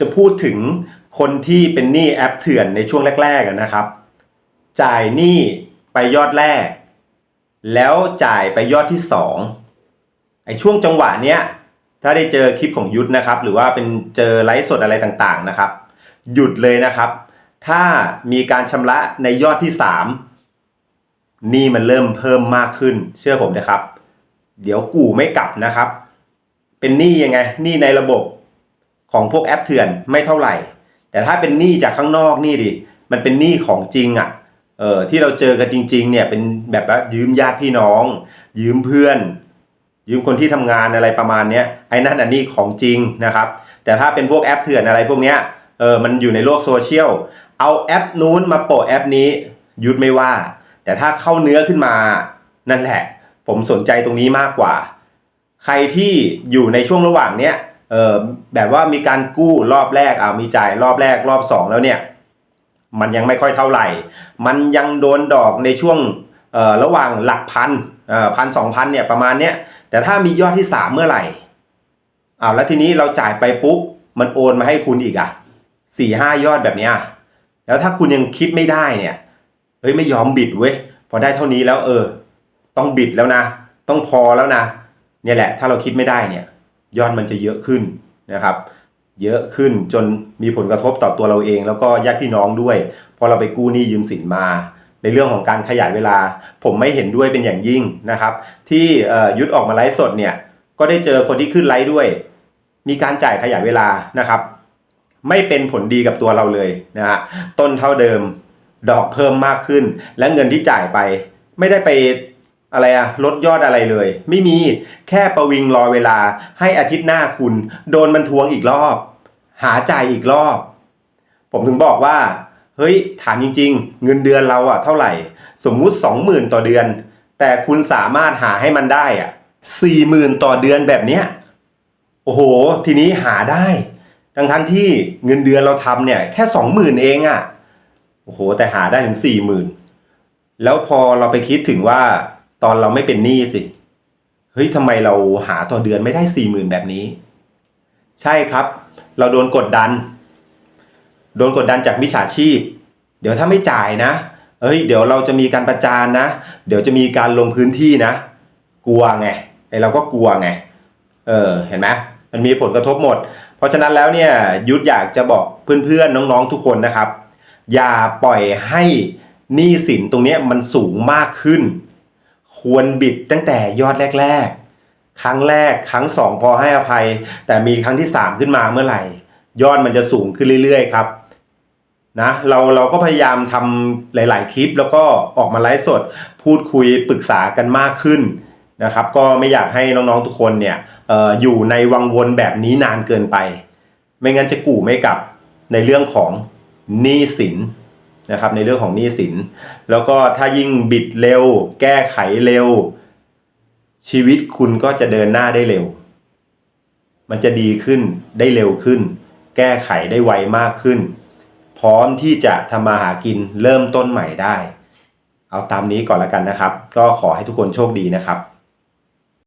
จะพูดถึงคนที่เป็นหนี้แอปเถื่อนในช่วงแรกๆนะครับ จ่ายหนี้ไปยอดแรก แล้วจ่ายไปยอดที่สองไอ้ช่วงจังหวะเนี้ยถ้าได้เจอคลิปของยุทธนะครับ หรือว่าเป็นเจอไลฟ์สดอะไรต่างๆนะครับ หยุดเลยนะครับ ถ้ามีการชำระในยอดที่สามหนี้มันเริ่มเพิ่มมากขึ้น เชื่อผมนะครับ เดี๋ยวกูไม่กลับนะครับ เป็นหนี้ยังไงหนี้ในระบบ ของพวกแอปเถื่อนไม่เท่าไหร่ แต่ถ้าเป็นหนี้จากข้างนอกนี่ดิมันเป็นหนี้ของจริงอะ่ะเออที่เราเจอกันจริง ๆ เนี่ยเป็นแบบว่ายืมญาติพี่น้อง ยืมเพื่อน ยืมคนที่ทำงานอะไรประมาณเนี้ยไอ้นั่นอันนี้ของจริงนะครับ แต่ถ้าเป็นพวกแอปเถื่อนอะไรพวกเนี้ยเออมันอยู่ในโลกโซเชียลเอาแอปนู้นมาโปะแอปนี้ยุดไม่ว่า แต่ถ้าเข้าเนื้อขึ้นมานั่นแหละ ผมสนใจตรงนี้มากกว่า ใครที่อยู่ในช่วงระหว่างเนี้ย เออแบบว่ามีการกู้รอบแรกอ่ามีจ่ายรอบแรกรอบสองแล้วเนี่ย มันยังไม่ค่อยเท่าไหร่ มันยังโดนดอกในช่วงเอ่อระหว่างหลักพันเอ่อพันสองพันเนี่ยประมาณเนี้ยแต่ถ้ามียอดที่สามเมื่อไหร่อ้าวแล้วทีนี้เราจ่ายไปปุ๊บมันโอนมาให้คุณอีกอะสี่ห้ายอดแบบเนี้ยแล้วถ้าคุณยังคิดไม่ได้เนี่ยเฮ้ยไม่ยอมบิดเว้ยพอได้เท่านี้แล้วเออ ต้องบิดแล้วนะ ต้องพอแล้วนะเนี่ยแหละ ถ้าเราคิดไม่ได้เนี่ย ยอดมันจะเยอะขึ้นนะครับ เยอะขึ้นจนมีผลกระทบต่อตัวเราเอง แล้วก็ญาติพี่น้องด้วยพอเราไปกู้หนี้ยืมสินมา ในเรื่องของการขยายเวลา ผมไม่เห็นด้วยเป็นอย่างยิ่งนะครับ ที่ยุดออกมาไลฟ์สดเนี่ยก็ได้เจอคนที่ขึ้นไลฟ์ด้วย มีการจ่ายขยายเวลานะครับ ไม่เป็นผลดีกับตัวเราเลยนะฮะต้นเท่าเดิมดอกเพิ่มมากขึ้น และเงินที่จ่ายไป ไม่ได้ไป อะไรอะลดยอดอะไรเลย ไม่มีแค่ประวิงรอเวลาให้อาทิตย์หน้าคุณ โดนมันทวงอีกรอบ หาจ่ายอีกรอบ ผมถึงบอกว่า เฮ้ย ถามจริง ๆ เงินเดือนเราอะเท่าไหร่ สมมุติ 20,000 ต่อเดือน แต่คุณสามารถหาให้มันได้อะ40,000 ต่อเดือนแบบเนี้ยโอ้โห ทีนี้หาได้ทั้งทั้งที่เงินเดือนเราทำเนี่ยแค่20,000เองอะโอ้โห แต่หาได้ถึง40,000แล้วพอเราไปคิดถึงว่า ตอนเราไม่เป็นหนี้สิ เฮ้ยทำไมเราหาต่อเดือนไม่ได้40,000แบบนี้ ใช่ครับ เราโดนกดดัน โดนกดดันจากมิจฉาชีพ เดี๋ยวถ้าไม่จ่ายนะเอ้ยเดี๋ยวเราจะมีการประจานนะ เดี๋ยวจะมีการลงพื้นที่นะ กลัวไงไอเราก็กลัวไง เออเห็นไหมมันมีผลกระทบหมด เพราะฉะนั้นแล้วเนี่ยยุทธอยากจะบอกเพื่อนๆน้องๆทุกคนนะครับ อย่าปล่อยให้หนี้สินตรงนี้มันสูงมากขึ้น ควรบิดตั้งแต่ยอดแรก ๆ ครั้งแรกครั้งสองพอให้อภัย แต่มีครั้งที่สามขึ้นมาเมื่อไหร่ ยอดมันจะสูงขึ้นเรื่อยๆครับนะเราเราก็พยายามทำหลาย ๆ คลิป แล้วก็ออกมาไลฟ์สด พูดคุยปรึกษากันมากขึ้นนะครับ ก็ไม่อยากให้น้อง ๆ ทุกคนเนี่ยอออยู่ในวังวนแบบนี้นานเกินไป ไม่งั้นจะกู่ไม่กลับในเรื่องของหนี้สิน นะครับในเรื่องของหนี้สิน แล้วก็ถ้ายิ่งบิดเร็ว แก้ไขเร็ว ชีวิตคุณก็จะเดินหน้าได้เร็ว มันจะดีขึ้นได้เร็วขึ้น แก้ไขได้ไวมากขึ้น พร้อมที่จะทำมาหากินเริ่มต้นใหม่ได้ เอาตามนี้ก่อนล้วกันนะครับ ก็ขอให้ทุกคนโชคดีนะครับ